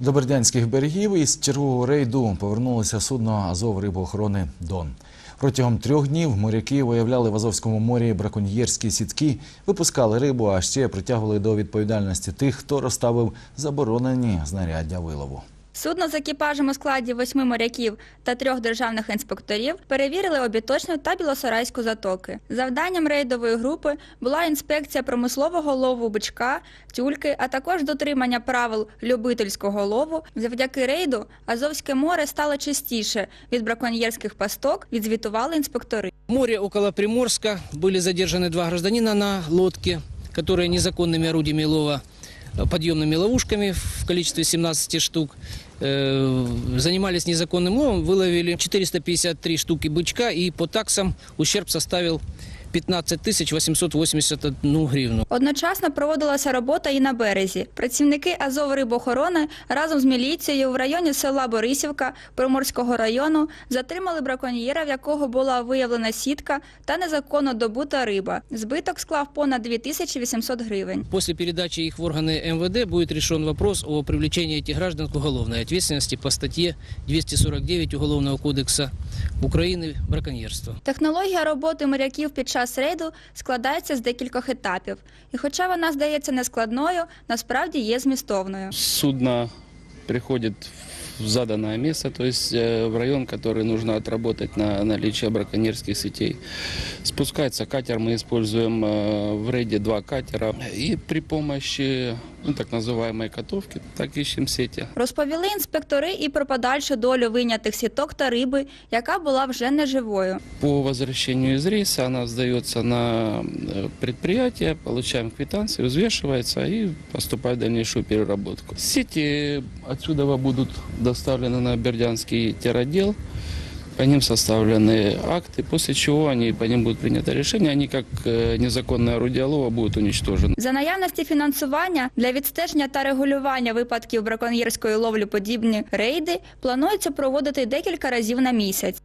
До Бердянських берегів із чергового рейду повернулося судно Азов рибоохорони Дон. Протягом трьох днів моряки виявляли в Азовському морі браконьєрські сітки, випускали рибу, а ще притягували до відповідальності тих, хто розставив заборонені знаряддя вилову. Судно з екіпажем у складі восьми моряків та трьох державних інспекторів перевірили обіточну та білосарайську затоки. Завданням рейдової групи була інспекція промислового лову бичка, тюльки, а також дотримання правил любительського лову. Завдяки рейду Азовське море стало чистіше від браконьєрських пасток, відзвітували інспектори. В море около Приморска были задержаны два гражданина на лодке, которые незаконными орудиями лова, э, подъемными ловушками в количестве 17 штук, э, занимались незаконным ловом, выловили 453 штуки бычка и по таксам ущерб составил 15 881 гривну. Одночасно проводилася робота і на березі. Працівники Азов рибоохорони разом з міліцією в районі села Борисівка Приморського району затримали браконьєра, в якого була виявлена сітка та незаконно добута риба. Збиток склав понад 2800 гривень. После передачи их в органы МВД будет решен вопрос о привлечении этих граждан к уголовной ответственности по статье 249 Уголовного кодекса Украины «Браконьерство». Технологія роботи моряків під час рейду складається з декількох етапів. І хоча вона здається нескладною, насправді є змістовною. Судно приходит в заданное место, то есть э, в район, который нужно отработать на наличие браконьерских сетей. Спускается катер, мы используем э, в рейде два катера. И при помощи ну, так называемой котовки так ищем сети. Розповіли інспектори і про подальшу долю вийнятих сіток та риби, яка була вже неживою. По возвращению из рейса она сдается на э, предприятие, получаем квитанции, взвешивается и поступает в дальнейшую переработку. Сети отсюда будут доставлены на Бердянский терротдел, по ним составлены акты, после чего они, по ним будет принято решение, они как э, незаконное орудие лова будут уничтожены. За наявності фінансування для відстеження та регулювання випадків браконьєрської ловлі подібні рейди планується проводити декілька разів на місяць.